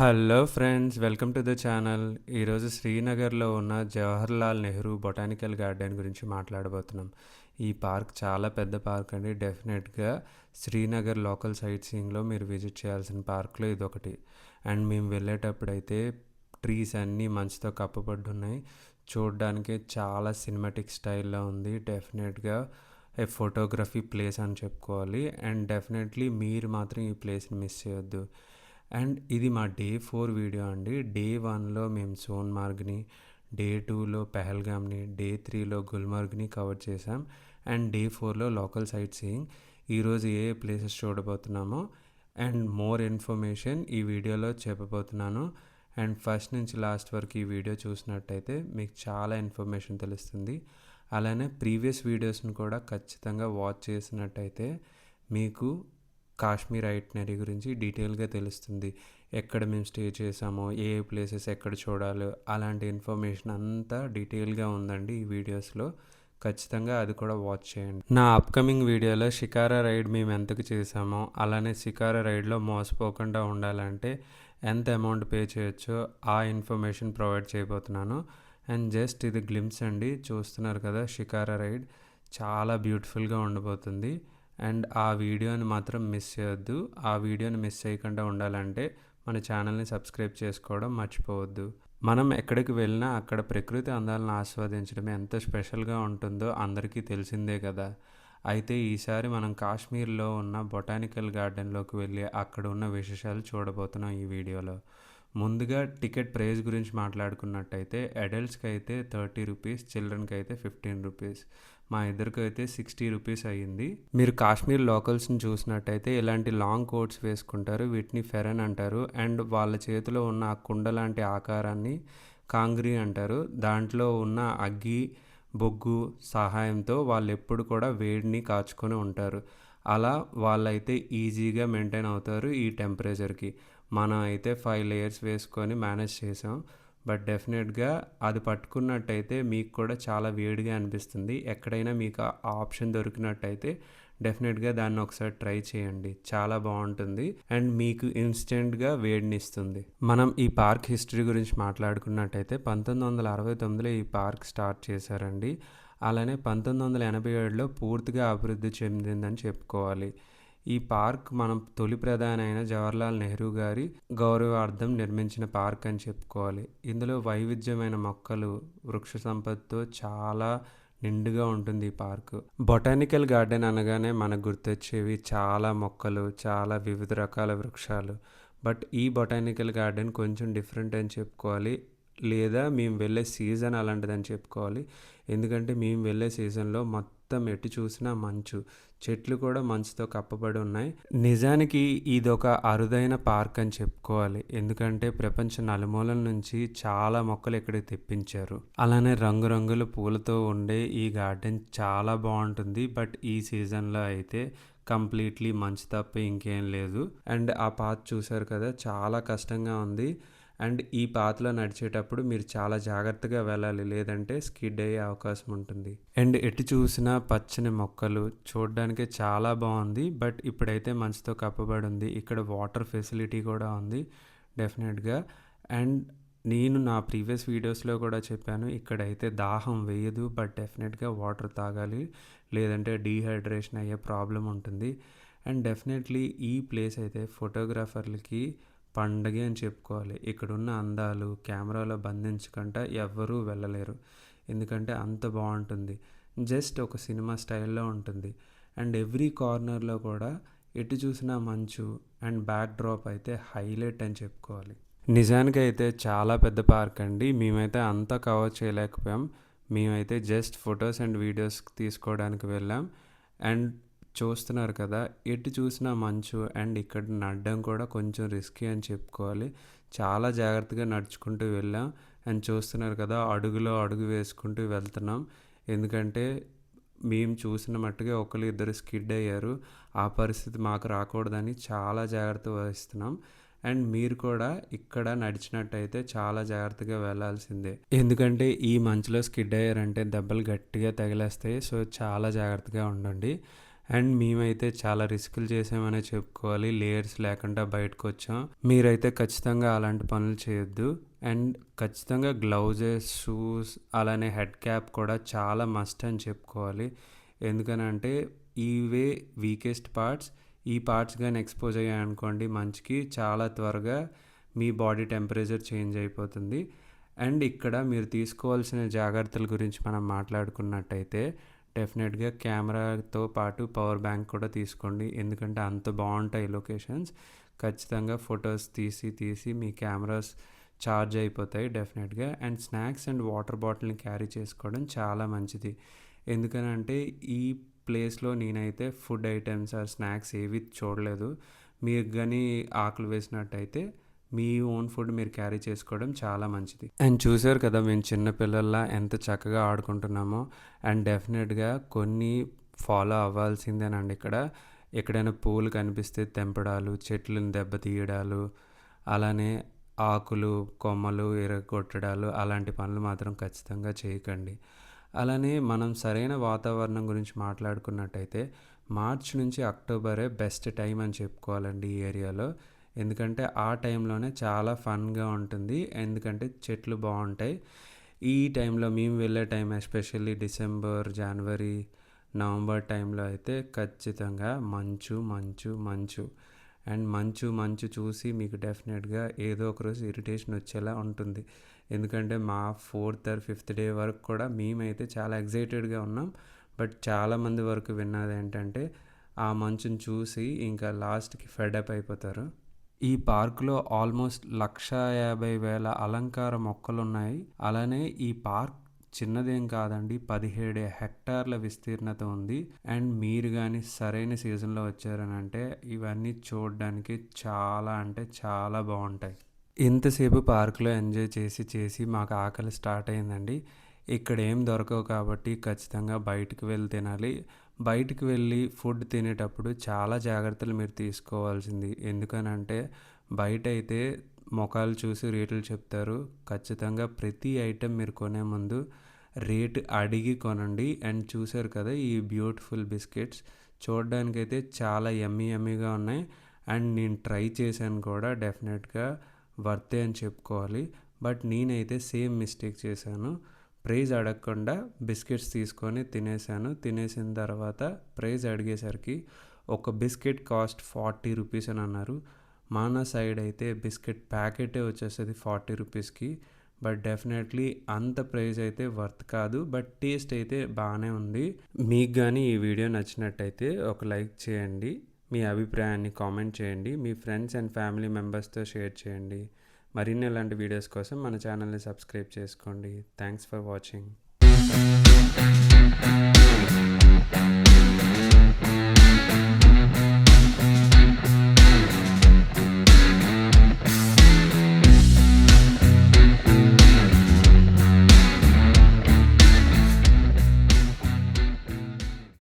Hello friends welcome to the channel. ఈరోజు శ్రీనగర్లో ఉన్న జవహర్లాల్ నెహ్రూ బొటానికల్ గార్డెన్ గురించి మాట్లాడబోతున్నాం. ఈ పార్క్ చాలా పెద్ద పార్క్ అండి. డెఫినెట్గా శ్రీనగర్ లోకల్ సైట్ సీయింగ్లో మీరు విజిట్ చేయాల్సిన పార్క్లో ఇదొకటి. అండ్ మేము వెళ్ళేటప్పుడైతే ట్రీస్ అన్నీ మంచుతో కప్పబడి ఉన్నాయి చూడడానికి చాలా సినిమాటిక్ స్టైల్లో ఉంది. డెఫినెట్గా ఏ ఫోటోగ్రఫీ ప్లేస్ అని చెప్పుకోవాలి. అండ్ డెఫినెట్లీ మీరు మాత్రం ఈ ప్లేస్ని మిస్ చేయొద్దు. అండ్ ఇది మా డే ఫోర్ వీడియో అండి. డే వన్లో మేము సోన్మార్గ్ని డే టూలో పెహల్గామ్ని డే త్రీలో గుల్మార్గ్ని కవర్ చేసాం అండ్ డే ఫోర్లో లోకల్ సైట్ సీయింగ్. ఈరోజు ఏ ప్లేసెస్ చూడబోతున్నామో అండ్ మోర్ ఇన్ఫర్మేషన్ ఈ వీడియోలో చెప్పబోతున్నాను. అండ్ ఫస్ట్ నుంచి లాస్ట్ వరకు ఈ వీడియో చూసినట్టయితే మీకు చాలా ఇన్ఫర్మేషన్ తెలుస్తుంది. అలానే ప్రీవియస్ వీడియోస్ని కూడా ఖచ్చితంగా వాచ్ చేసినట్టయితే మీకు కాశ్మీర్ ఐటనరీ గురించి డీటెయిల్గా తెలుస్తుంది. ఎక్కడ మేము స్టే చేసామో ఏ ఏ ప్లేసెస్ ఎక్కడ చూడాలో అలాంటి ఇన్ఫర్మేషన్ అంతా డీటెయిల్గా ఉందండి ఈ వీడియోస్లో. ఖచ్చితంగా అది కూడా వాచ్ చేయండి. నా అప్కమింగ్ వీడియోలో షికారా రైడ్ మేము ఎంతకు చేసామో అలానే షికారా రైడ్లో మోసపోకుండా ఉండాలంటే ఎంత అమౌంట్ పే చేయొచ్చో ఆ ఇన్ఫర్మేషన్ ప్రొవైడ్ చేయబోతున్నాను. అండ్ జస్ట్ ఇది గ్లిమ్స్ అండి చూస్తున్నారు కదా షికారా రైడ్. చాలా బ్యూటిఫుల్గా ఉండబోతుంది అండ్ ఆ వీడియోని మాత్రం మిస్ చేయొద్దు. ఆ వీడియోని మిస్ చేయకుండా ఉండాలంటే మన ఛానల్ని సబ్స్క్రైబ్ చేసుకోవడం మర్చిపోవద్దు. మనం ఎక్కడికి వెళ్ళినా అక్కడ ప్రకృతి అందాలను ఆస్వాదించడం ఎంత స్పెషల్గా ఉంటుందో అందరికీ తెలిసిందే కదా. అయితే ఈసారి మనం కాశ్మీర్లో ఉన్న బొటానికల్ గార్డెన్లోకి వెళ్ళి అక్కడ ఉన్న విశేషాలు చూడబోతున్నాం ఈ వీడియోలో. ముందుగా టికెట్ ప్రైస్ గురించి మాట్లాడుకున్నట్టయితే అడల్ట్స్కి అయితే థర్టీ రూపీస్ చిల్డ్రన్కి అయితే ఫిఫ్టీన్ రూపీస్ మా ఇద్దరికి అయితే సిక్స్టీ రూపీస్ అయ్యింది. మీరు కాశ్మీర్ లోకల్స్ని చూసినట్టయితే ఇలాంటి లాంగ్ కోట్స్ వేసుకుంటారు వీటిని ఫెరన్ అంటారు అండ్ వాళ్ళ చేతిలో ఉన్న ఆ కుండ లాంటి ఆకారాన్ని కాంగ్రీ అంటారు. దాంట్లో ఉన్న అగ్గి బొగ్గు సహాయంతో వాళ్ళు ఎప్పుడు కూడా వేడిని కాచుకొని ఉంటారు. అలా వాళ్ళైతే ఈజీగా మెయింటైన్ అవుతారు ఈ టెంపరేచర్కి. మనం అయితే ఫైవ్ లేయర్స్ వేసుకొని మేనేజ్ చేసాం. బట్ డెఫినెట్గా అది పట్టుకున్నట్టయితే మీకు కూడా చాలా వేడిగా అనిపిస్తుంది. ఎక్కడైనా మీకు ఆ ఆప్షన్ దొరికినట్టయితే డెఫినెట్గా దాన్ని ఒకసారి ట్రై చేయండి. చాలా బాగుంటుంది. అండ్ మీకు ఇన్స్టెంట్గా వేడినిస్తుంది మనం ఈ పార్క్ హిస్టరీ గురించి మాట్లాడుకున్నట్టయితే పంతొమ్మిది వందల అరవై తొమ్మిదిలో ఈ పార్క్ స్టార్ట్ చేశారండి. అలానే పంతొమ్మిది వందల ఎనభై ఏడులో పూర్తిగా అభివృద్ధి చెందిందని చెప్పుకోవాలి. ఈ పార్క్ మనం తొలి ప్రధాని అయిన జవహర్లాల్ నెహ్రూ గారి గౌరవార్థం నిర్మించిన పార్క్ అని చెప్పుకోవాలి. ఇందులో వైవిధ్యమైన మొక్కలు వృక్ష సంపదతో చాలా నిండుగా ఉంటుంది ఈ పార్కు. బొటానికల్ గార్డెన్ అనగానే మనకు గుర్తొచ్చేవి చాలా మొక్కలు చాలా వివిధ రకాల వృక్షాలు. బట్ ఈ బొటానికల్ గార్డెన్ కొంచెం డిఫరెంట్ అని చెప్పుకోవాలి. లేదా మేము వెళ్ళే సీజన్ అలాంటిదని చెప్పుకోవాలి. ఎందుకంటే మేము వెళ్ళే సీజన్లో మొత్తం మొత్తం ఎటు చూసినా మంచు. చెట్లు కూడా మంచుతో కప్పబడి ఉన్నాయి. నిజానికి ఇది ఒక అరుదైన పార్క్ అని చెప్పుకోవాలి. ఎందుకంటే ప్రపంచ నలుమూలల నుంచి చాలా మొక్కలు ఇక్కడికి తెప్పించారు. అలానే రంగురంగుల పూలతో ఉండే ఈ గార్డెన్ చాలా బాగుంటుంది. బట్ ఈ సీజన్లో అయితే కంప్లీట్లీ మంచు తప్ప ఇంకేం లేదు. అండ్ ఆ పాత్ చూసారు కదా చాలా కష్టంగా ఉంది. అండ్ ఈ పాతలో నడిచేటప్పుడు మీరు చాలా జాగ్రత్తగా వెళ్ళాలి లేదంటే స్కిడ్ అయ్యే అవకాశం ఉంటుంది. అండ్ ఎటు చూసినా పచ్చని మొక్కలు చూడడానికి చాలా బాగుంది బట్ ఇప్పుడైతే మంచుతో కప్పబడి ఉంది. ఇక్కడ వాటర్ ఫెసిలిటీ కూడా ఉంది డెఫినెట్గా. అండ్ నేను నా ప్రీవియస్ వీడియోస్లో కూడా చెప్పాను ఇక్కడైతే దాహం వేయదు బట్ డెఫినెట్గా వాటర్ తాగాలి లేదంటే డీహైడ్రేషన్ అయ్యే ప్రాబ్లం ఉంటుంది. అండ్ డెఫినెట్లీ ఈ ప్లేస్ అయితే ఫోటోగ్రాఫర్లకి పండగే అని చెప్పుకోవాలి. ఇక్కడున్న అందాలు కెమెరాలో బంధించకుండా ఎవ్వరూ వెళ్ళలేరు. ఎందుకంటే అంత బాగుంటుంది. జస్ట్ ఒక సినిమా స్టైల్లో ఉంటుంది. అండ్ ఎవ్రీ కార్నర్లో కూడా ఎటు చూసినా మంచు అండ్ బ్యాక్ డ్రాప్ అయితే హైలైట్ అని చెప్పుకోవాలి. నిజానికి అయితే చాలా పెద్ద పార్క్ అండి. మేమైతే అంతా కవర్ చేయలేకపోయాం. మేమైతే జస్ట్ ఫొటోస్ అండ్ వీడియోస్ తీసుకోవడానికి వెళ్ళాం. అండ్ చూస్తున్నారు కదా ఎటు చూసినా మంచు అండ్ ఇక్కడ నడడం కూడా కొంచెం రిస్కీ అని చెప్పుకోవాలి. చాలా జాగ్రత్తగా నడుచుకుంటూ వెళ్ళాం అండ్ చూస్తున్నారు కదా అడుగులో అడుగు వేసుకుంటూ వెళ్తున్నాం. ఎందుకంటే మేము చూసిన మట్టుగా ఒకరు ఇద్దరు స్కిడ్ అయ్యారు. ఆ పరిస్థితి మాకు రాకూడదని చాలా జాగ్రత్త వహిస్తున్నాం. అండ్ మీరు కూడా ఇక్కడ నడిచినట్టయితే చాలా జాగ్రత్తగా వెళ్ళాల్సిందే ఎందుకంటే ఈ మంచులో స్కిడ్ అయ్యారంటే దెబ్బలు గట్టిగా తగిలేస్తాయి. సో చాలా జాగ్రత్తగా ఉండండి. అండ్ మేమైతే చాలా రిస్కులు చేసామనే చెప్పుకోవాలి. లేయర్స్ లేకుండా బయటకు వచ్చాం మీరైతే ఖచ్చితంగా అలాంటి పనులు చేయొద్దు. అండ్ ఖచ్చితంగా గ్లౌజెస్ షూస్ అలానే హెడ్ క్యాప్ కూడా చాలా మస్ట్ అని చెప్పుకోవాలి. ఎందుకనంటే ఇవే వీకెస్ట్ పార్ట్స్. ఈ పార్ట్స్ కానీ ఎక్స్పోజ్ అయ్యాయి అనుకోండి మంచికి చాలా త్వరగా మీ బాడీ టెంపరేచర్ చేంజ్ అయిపోతుంది. అండ్ ఇక్కడ మీరు తీసుకోవాల్సిన జాగ్రత్తల గురించి మనం మాట్లాడుకున్నట్టయితే డెఫినెట్గా కెమెరాతో పాటు పవర్ బ్యాంక్ కూడా తీసుకోండి. ఎందుకంటే అంత బాగుంటాయి లొకేషన్స్. ఖచ్చితంగా ఫొటోస్ తీసి తీసి మీ కెమెరాస్ ఛార్జ్ అయిపోతాయి డెఫినెట్గా. అండ్ స్నాక్స్ అండ్ వాటర్ బాటిల్ని క్యారీ చేసుకోవడం చాలా మంచిది. ఎందుకనంటే ఈ ప్లేస్లో నేనైతే ఫుడ్ ఐటమ్స్ ఆర్ స్నాక్స్ ఏవి చూడలేదు. మీకు కానీ ఆకలి వేసినట్టయితే మీ ఓన్ ఫుడ్ మీరు క్యారీ చేసుకోవడం చాలా మంచిది. అండ్ చూసారు కదా మేము చిన్నపిల్లల్లా ఎంత చక్కగా ఆడుకుంటున్నామో అండ్ డెఫినెట్గా కొన్ని ఫాలో అవ్వాల్సిందేనండి ఇక్కడ. ఎక్కడైనా పూలు కనిపిస్తే తెంపడాలు చెట్లను దెబ్బతీయడాలు అలానే ఆకులు కొమ్మలు ఎరగొట్టడాలు అలాంటి పనులు మాత్రం ఖచ్చితంగా చేయకండి. అలానే మనం సరైన వాతావరణం గురించి మాట్లాడుకున్నట్టయితే మార్చ్ నుంచి అక్టోబరే బెస్ట్ టైం అని చెప్పుకోవాలండి ఈ ఏరియాలో. ఎందుకంటే ఆ టైంలోనే చాలా ఫన్గా ఉంటుంది. ఎందుకంటే చెట్లు బాగుంటాయి. ఈ టైంలో మేము వెళ్ళే టైం ఎస్పెషల్లీ డిసెంబర్ జనవరి నవంబర్ టైంలో అయితే ఖచ్చితంగా మంచు మంచు మంచు. అండ్ మంచు మంచు చూసి మీకు డెఫినెట్గా ఏదో ఒక రోజు ఇరిటేషన్ వచ్చేలా ఉంటుంది. ఎందుకంటే మా ఫోర్త్ ఆర్ ఫిఫ్త్ డే వరకు కూడా మేమైతే చాలా ఎగ్జైటెడ్గా ఉన్నాం. బట్ చాలామంది వరకు విన్నది ఏంటంటే ఆ మంచుని చూసి ఇంకా లాస్ట్కి ఫెడప్ అయిపోతారు. ఈ పార్క్లో ఆల్మోస్ట్ లక్ష యాభై వేల అలంకార మొక్కలు ఉన్నాయి అలానే ఈ పార్క్ చిన్నదేం కాదండి పదిహేడు హెక్టార్ల విస్తీర్ణత ఉంది. అండ్ మీరు కానీ సరైన సీజన్లో వచ్చారనంటే ఇవన్నీ చూడడానికి చాలా అంటే చాలా బాగుంటాయి. ఇంతసేపు పార్కులో ఎంజాయ్ చేసి చేసి మాకు ఆకలి స్టార్ట్ అయిందండి. ఇక్కడ ఏం దొరకవు కాబట్టి ఖచ్చితంగా బయటకు వెళ్ళి తినాలి. బయటికి వెళ్ళి ఫుడ్ తినేటప్పుడు చాలా జాగ్రత్తలు మీరు తీసుకోవాల్సింది. ఎందుకనంటే బయట అయితే మొఖాలు చూసి రేట్లు చెప్తారు. ఖచ్చితంగా ప్రతి ఐటెం మీరు కొనే ముందు రేట్ అడిగి కొనండి. అండ్ చూసారు కదా ఈ బ్యూటిఫుల్ బిస్కెట్స్. చూడడానికైతే చాలా ఎమ్మీ ఎమ్మీగా ఉన్నాయి. అండ్ నేను ట్రై చేశాను కూడా డెఫినెట్గా వర్తే అని చెప్పుకోవాలి. బట్ నేనైతే సేమ్ మిస్టేక్ చేశాను. ప్రైజ్ అడగకుండా బిస్కెట్స్ తీసుకొని తినేసాను తినేసిన తర్వాత ప్రైజ్ అడిగేసరికి ఒక బిస్కెట్ కాస్ట్ ఫార్టీ రూపీస్ అని అన్నారు. మన సైడ్ అయితే బిస్కెట్ ప్యాకెటే వచ్చేస్తుంది ఫార్టీ రూపీస్కి. బట్ డెఫినెట్లీ అంత ప్రైజ్ అయితే వర్త్ కాదు. బట్ టేస్ట్ అయితే బాగానే ఉంది. మీకు కానీ ఈ వీడియో నచ్చినట్టయితే ఒక లైక్ చేయండి. మీ అభిప్రాయాన్ని కామెంట్ చేయండి. మీ ఫ్రెండ్స్ అండ్ ఫ్యామిలీ మెంబర్స్తో షేర్ చేయండి. మరిన్ని ఇలాంటి వీడియోస్ కోసం మన ఛానల్ని సబ్స్క్రైబ్ చేసుకోండి. Thanks for watching